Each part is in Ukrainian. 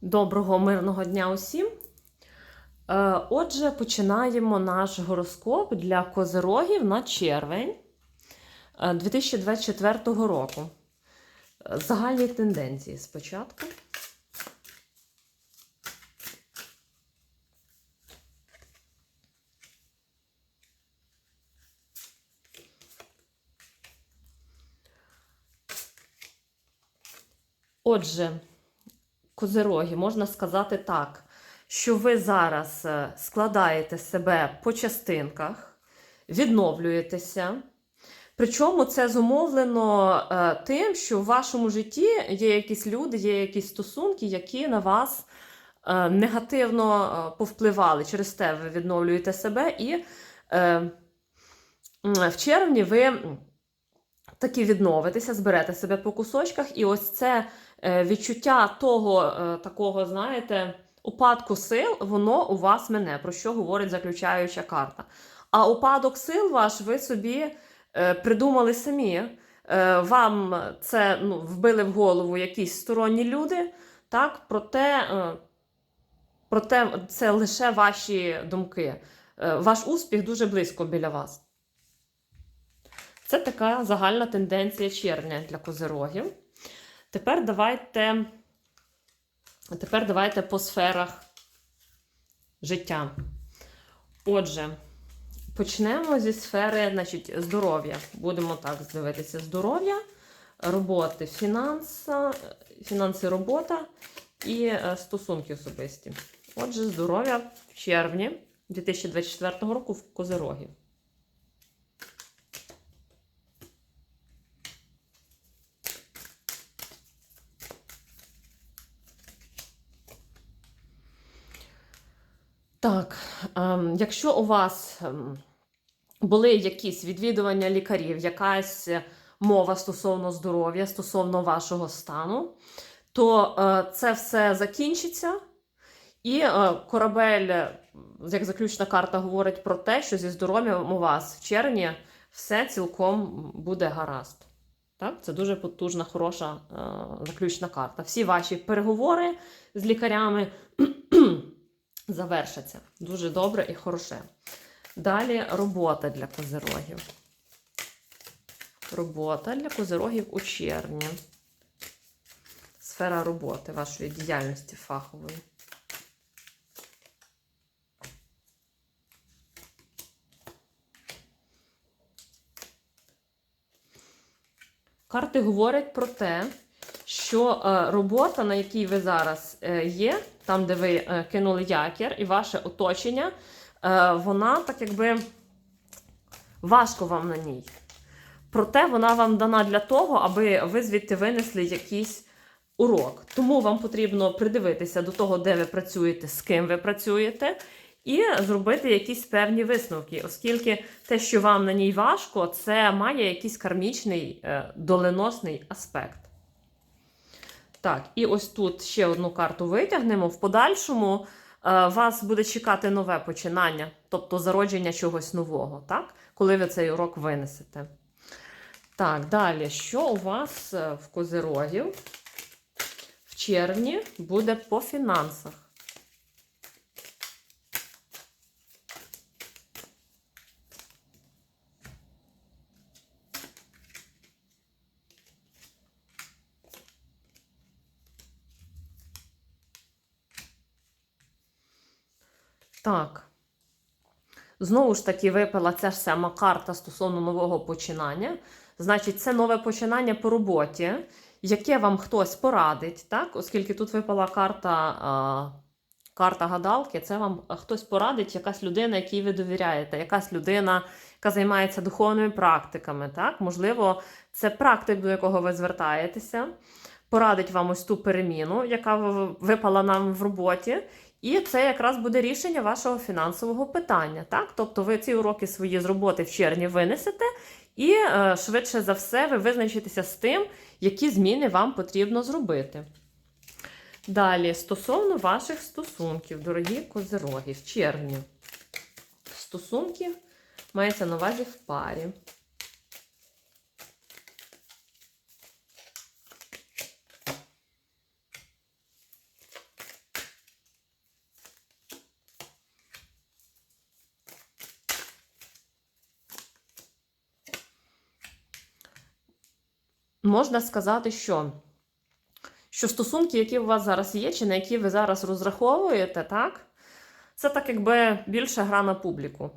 Доброго мирного дня усім. Е, Отже, починаємо наш гороскоп для козирогів на червень е, 2024 року. Е, Загальні тенденції спочатку. Отже, козироги, можна сказати так, що ви зараз е, складаєте себе по частинках, відновлюєтеся. Причому це зумовлено е, тим, що в вашому житті є якісь люди, є якісь стосунки, які на вас е, негативно повпливали. Через те ви відновлюєте себе, і в червні ви таки відновитеся, зберете себе по кусочках, і ось це відчуття того е, такого, знаєте, упадку сил, воно у вас мене, про що говорить заключаюча карта. А упадок сил ваш ви собі е, придумали самі. Е, Вам це ну, вбили в голову якісь сторонні люди, так, проте, е, проте це лише ваші думки. Е, Ваш успіх дуже близько біля вас. Це така загальна тенденція червня для козирогів. Тепер давайте, тепер давайте по сферах життя. Отже, почнемо зі сфери значить, здоров'я. Будемо так дивитися: здоров'я, роботи, фінанса, фінанси, робота і е, стосунки особисті. Отже, здоров'я в червні 2024 року в козирогів. Так, ем, якщо у вас ем, були якісь відвідування лікарів, якась мова стосовно здоров'я, стосовно вашого стану, то е, це все закінчиться. І е, корабель, як заключна карта, говорить про те, що зі здоров'ям у вас в червні все цілком буде гаразд. Так? Це дуже потужна, хороша е, заключна карта. Всі ваші переговори з лікарями завершаться. Дуже добре і хороше. Далі робота для козирогів. Робота для козирогів у червні. Сфера роботи вашої діяльності фахової. Карти говорять про те, що е, робота, на якій ви зараз е, є, там, де ви е, кинули якір, і ваше оточення, вона так якби важко вам на ній. Проте вона вам дана для того, аби ви звідти винесли якийсь урок. Тому вам потрібно придивитися до того, де ви працюєте, з ким ви працюєте, і зробити якісь певні висновки, оскільки те, що вам на ній важко, це має якийсь кармічний доленосний аспект. Так, і ось тут ще одну карту витягнемо. В подальшому е, вас буде чекати нове починання, тобто зародження чогось нового, так? коли ви цей урок винесете. Так, далі, що у вас е, в козирогів в червні буде по фінансах? Так. Знову ж таки, випала ця ж сама карта стосовно нового починання. Значить, це нове починання по роботі, яке вам хтось порадить, так? оскільки тут випала карта, карта гадалки, це вам хтось порадить, якась людина, якій ви довіряєте, якась людина, яка займається духовними практиками. Так? Можливо, це практик, до якого ви звертаєтеся, порадить вам ось ту переміну, яка випала нам в роботі. І це якраз буде рішення вашого фінансового питання. Так? Тобто ви ці уроки свої з роботи в червні винесете, і е, швидше за все ви визначитеся з тим, які зміни вам потрібно зробити. Далі, стосовно ваших стосунків, дорогі козироги, в червні. Стосунки мається на увазі в парі. Можна сказати, що, що стосунки, які у вас зараз є, чи на які ви зараз розраховуєте, так? Це так якби більше гра на публіку.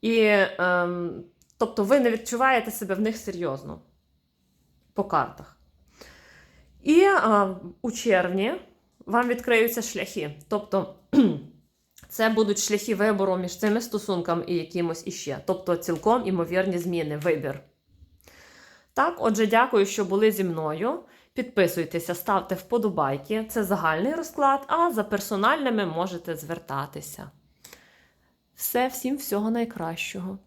І, ем, тобто, ви не відчуваєте себе в них серйозно по картах. І е, у червні вам відкриються шляхи. Тобто, це будуть шляхи вибору між цими стосунками і якимось іще. Тобто, цілком імовірні зміни, вибір. Так, отже, дякую, що були зі мною. Підписуйтеся, ставте вподобайки. Це загальний розклад, а за персональними можете звертатися. Все, всім всього найкращого.